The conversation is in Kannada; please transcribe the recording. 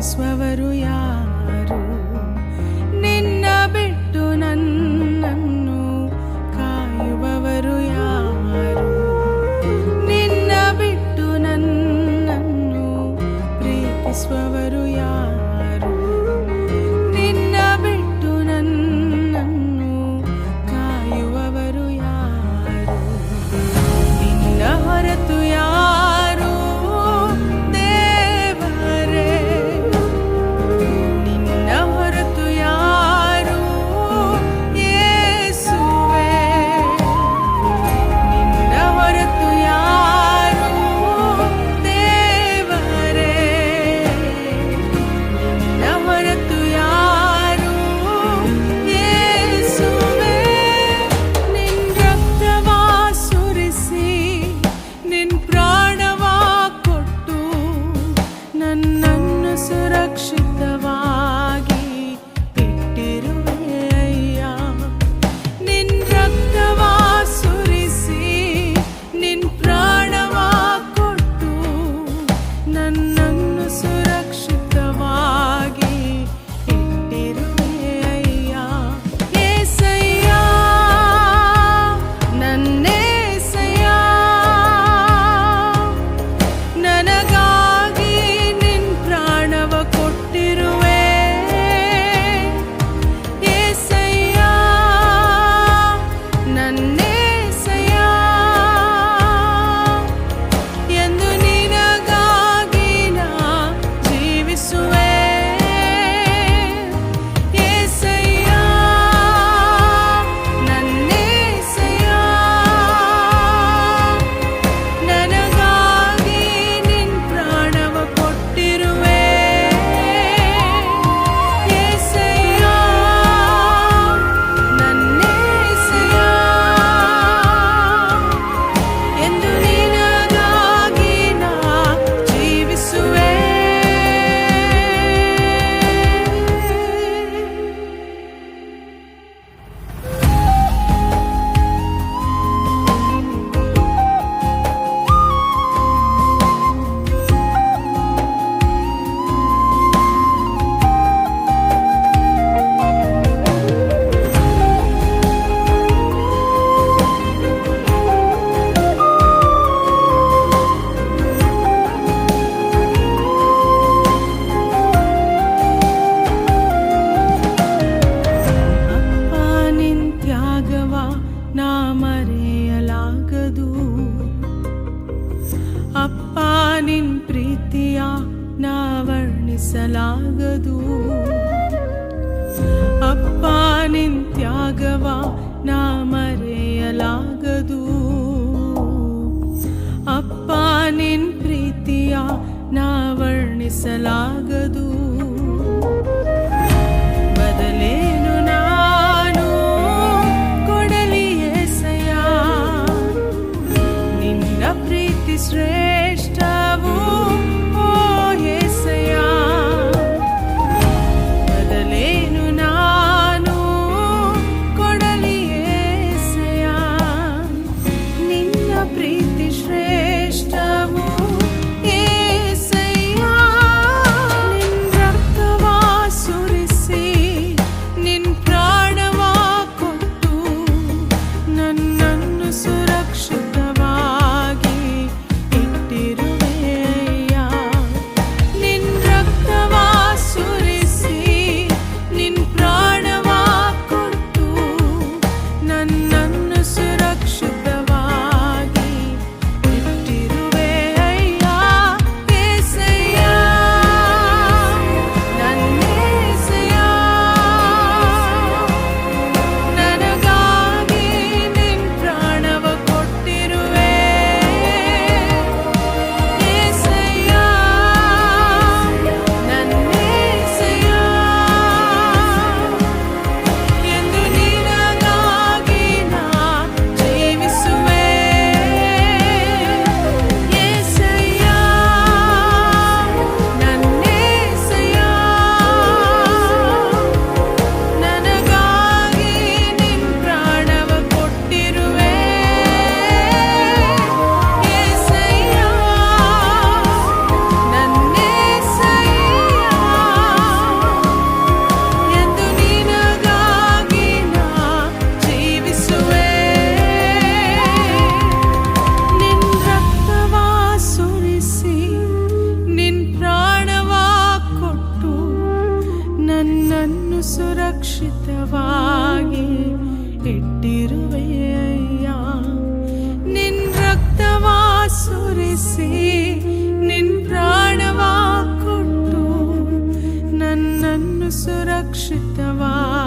స్వరు యారు. నిన్న బిಟ್ಟು నన్ను కాయువరు యారు. నిన్న బిಟ್ಟು నన్ను ప్రీతి స్వ ಸಲಾಗದು ಅಪ್ಪ ನಿಂತ್ಯಾಗವ ನಾ ಮರೆಯಲಾಗದು. ಅಪ್ಪ ನಿನ್ ಪ್ರೀತಿಯ ನಾ ವರ್ಣಿಸಲಾಗದು. सुरक्षा सुरक्षितवान्।